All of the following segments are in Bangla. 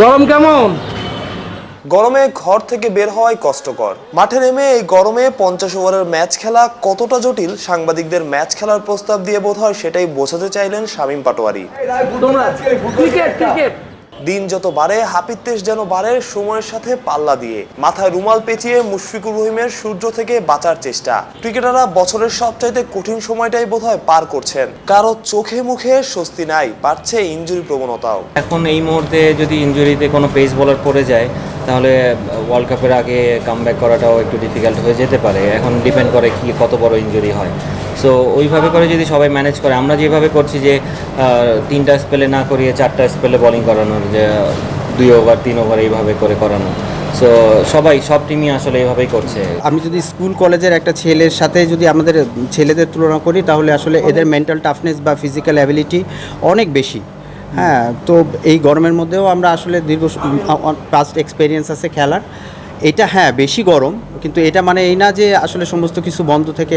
গরম কেমন? গরমে ঘর থেকে বের হওয়াই কষ্টকর। মাঠে নেমে এই গরমে পঞ্চাশ ওভারের ম্যাচ খেলা কতটা জটিল সাংবাদিকদের ম্যাচ খেলার প্রস্তাব দিয়ে বোধ হয় সেটাই বোঝাতে চাইলেন শামীম পাটোয়ারি। Cricket cricket. দিন যত বাড়ে হাপিত্তেশ যেন বাড়ে সময়ের সাথে পাল্লা দিয়ে। মাথায় রুমাল পেঁচিয়ে মুশফিকুর রহিমের সূর্য থেকে বাঁচার চেষ্টা। ক্রিকেটাররা বছরের সবচাইতে কঠিন সময়টাই বোধহয় পার করছেন। কারও চোখে মুখে স্বস্তি নাই, বাড়ছে ইঞ্জুরি প্রবণতাও। এখন এই মুহূর্তে যদি ইনজুরিতে কোনো পেস বলার পড়ে যায়, তাহলে ওয়ার্ল্ড কাপের আগে কামব্যাক করাটাও একটু ডিফিকাল্ট হয়ে যেতে পারে। এখন ডিপেন্ড করে কি, কত বড় ইনজুরি হয়। সো ওইভাবে করে যদি সবাই ম্যানেজ করে, আমরা যেভাবে করছি যে তিনটা স্পেলে না করিয়ে চারটা স্পেলে বোলিং করানোর যে দুই ওভার তিন ওভার এইভাবে করে করানো। সো সবাই, সব টিমই আসলে এইভাবেই করছে। আমি যদি স্কুল, কলেজের একটা ছেলের সাথে যদি আমাদের ছেলেদের তুলনা করি, তাহলে আসলে এদের মেন্টাল টাফনেস বা ফিজিক্যাল অ্যাবিলিটি অনেক বেশি। হ্যাঁ তো এই গরমের মধ্যেও আমরা আসলে দীর্ঘ পাস্ট এক্সপিরিয়েন্স আছে খেলার। এটা হ্যাঁ বেশি গরম, কিন্তু এটা মানে এই না যে আসলে সমস্ত কিছু বন্ধ থেকে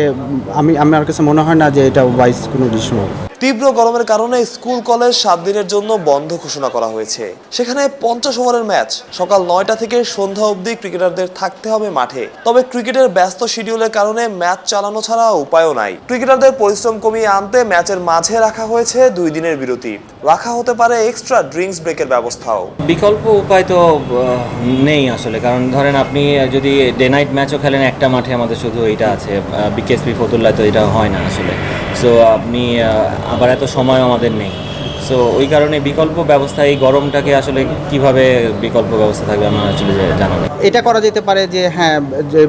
আমি, আমার কাছে মনে হয় না যে এটা ওয়াইজ কোনো ডিসিশন হবে। তীব্র গরমের কারণে স্কুল, কলেজ সাত দিনের জন্য বন্ধ ঘোষণা করা হয়েছে। সেখানে পঞ্চাশ ওভারের ম্যাচ। সকাল নয়টা থেকে সন্ধ্যা অবধি ক্রিকেটারদের থাকতে হবে মাঠে। তবে ক্রিকেটের ব্যস্ত শিডিউলের কারণে ম্যাচ চালানো ছাড়া উপায়ও নাই। ক্রিকেটারদের পরিশ্রম কমিয়ে আনতে ম্যাচের মাঝে রাখা হয়েছে দুই দিনের বিরতি। রাখা হতে পারে এক্সট্রা ড্রিঙ্কস ব্রেকের ব্যবস্থাও। বিকল্প উপায় তো নেই আসলে। কারণ ধরেন আপনি যদি ডে নাইট ম্যাচও খেলেন একটা মাঠে, আমাদের শুধু এইটা আছে বিকেএসপি ফতুল্লায় তো এটা হয় না আসলে। সো আপনি আবার এত সময় আমাদের নেই। সো ওই কারণে বিকল্প ব্যবস্থা এই গরমটাকে আসলে কীভাবে বিকল্প ব্যবস্থা থাকবে আমার আসলে জানা নেই এটা করা যেতে পারে যে হ্যাঁ যে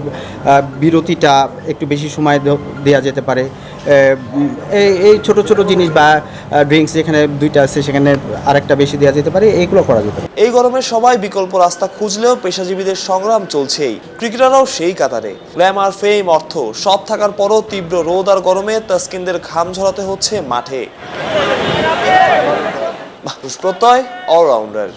বিরতিটা একটু বেশি সময় দেওয়া যেতে পারে। এই এই ছোট ছোট জিনিস বা ড্রিঙ্কস যেখানে দুইটা আছে সেখানে আরেকটা বেশি দেওয়া যেতে পারে এইগুলো করা যেতে পারে। এই গরমে সবাই বিকল্প রাস্তা খুঁজলেও পেশাজীবীদের সংগ্রাম চলছেই। ক্রিকেটাররাও সেই কাতারে। গ্ল্যামার ফেম অর্থ সব থাকার পরও তীব্র রোদ আর গরমে তাস্কিনদের ঘাম ঝরাতে হচ্ছে মাঠে। প্রত্যয় অলরাউন্ডার